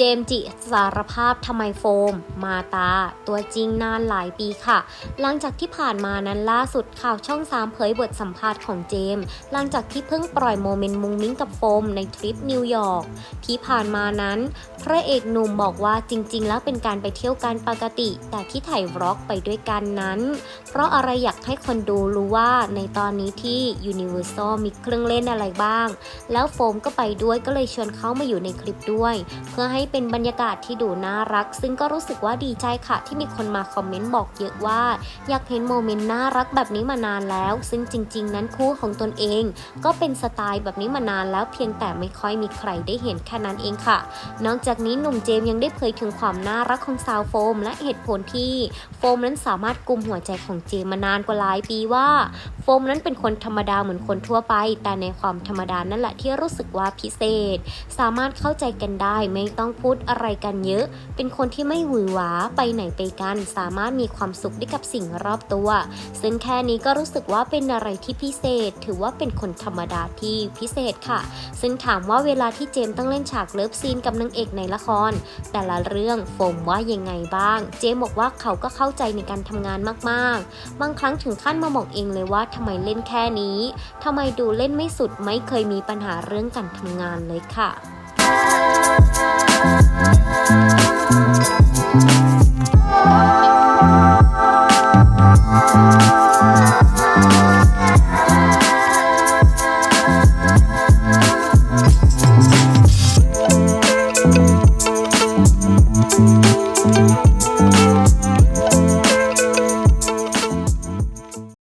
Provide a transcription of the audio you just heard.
จมส์จิสารภาพทำไมโฟม มาตา ตัวจริงนานหลายปีค่ะ หลังจากที่ผ่านมานั้นล่าสุดข่าวช่อง3เผยบทสัมภาษณ์ของเจมส์หลังจากที่เพิ่งปล่อยโมเมนต์มุงมิ้งกับโฟมในทริปนิวยอร์กที่ผ่านมานั้น พระเอกหนุ่มบอกว่าจริง ๆ แล้วเป็นการไปเที่ยวกันปกติ แต่ที่ถ่ายวล็อกไปด้วยกันนั้น เพราะอะไรอยากให้คนดูรู้ว่าในตอนนี้ที่ Universal มีเครื่องเล่นอะไรบ้าง แล้วโฟมก็ไปด้วยก็เลยชวนเขามาอยู่ในคลิปด้วย เพื่อให้เป็นบรรยากาศที่ดูน่ารัก ซึ่งก็รู้สึกว่าดีใจค่ะ ที่มีคนมาคอมเมนต์บอกเยอะว่า อยากเห็นโมเมนต์น่ารักแบบนี้มานานแล้ว ซึ่งจริง ๆ นั้นคู่ของตนเอง ก็เป็นสไตล์แบบนี้มานานแล้วเพียงแต่ไม่ค่อยมีใครได้เห็นแค่นั้นเองค่ะ นอกจากนี้หนุ่มเจมส์ยังได้เผยถึงความน่ารักของสาวโฟม และเหตุผลที่โฟมนั้นสามารถกุมหัวใจของเจมส์มานานกว่าหลายปีว่าโฟโฟมนั้นเป็นคนธรรมดาเหมือนคนทั่วไป แต่ในความธรรมดานั่นแหละที่รู้สึกว่าพิเศษ สามารถเข้าใจกันได้ไม่ต้องพูดอะไรกันเยอะ เป็นคนที่ไม่หวือหวาไปไหนไปกัน สามารถมีความสุขได้กับสิ่งรอบตัว ซึ่งแค่นี้ก็รู้สึกว่าเป็นอะไรที่พิเศษ ถือว่าเป็นคนธรรมดาที่พิเศษค่ะ ซึ่งถามว่าเวลาที่เจมต้องเล่นฉากเลิฟซีนกับนางเอกในละคร แต่ละเรื่องโฟมว่ายังไงบ้าง เจมบอกว่าเขาก็เข้าใจในการทำงานมากๆ บางครั้งถึงขั้นมาบอกเองเลยว่าทำไมเล่นแค่นี้ทำไมดูเล่นไม่สุดไม่เคยมีปัญหาเรื่องการทำงานเลยค่ะ